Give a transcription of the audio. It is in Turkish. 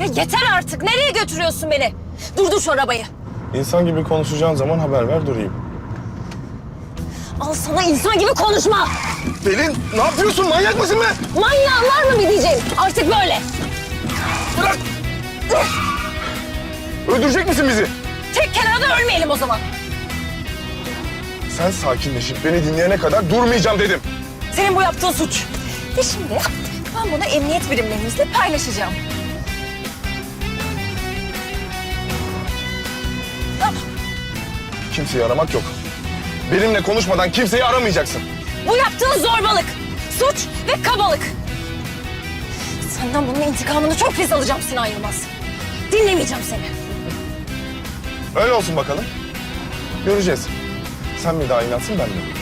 Ya yeter artık. Nereye götürüyorsun beni? Durdur şu arabayı. İnsan gibi konuşacağın zaman haber ver durayım. Al sana insan gibi konuşma. Pelin ne yapıyorsun? Manyak mısın be? Manyağın var mı bir diyeceğim? Artık böyle. Bırak! Öldürecek misin bizi? Tek kenarda ölmeyelim o zaman. Sen sakinleşip beni dinleyene kadar durmayacağım dedim. Senin bu yaptığın suç. Ve şimdi ben bunu emniyet birimlerimizle paylaşacağım. Kimseyi aramak yok. Benimle konuşmadan kimseyi aramayacaksın. Bu yaptığın zorbalık, suç ve kabalık. Senden bunun intikamını çok pis alacağım Sinan Yılmaz. Dinlemeyeceğim seni. Öyle olsun bakalım. Göreceğiz. Sen mi daha inansın ben mi?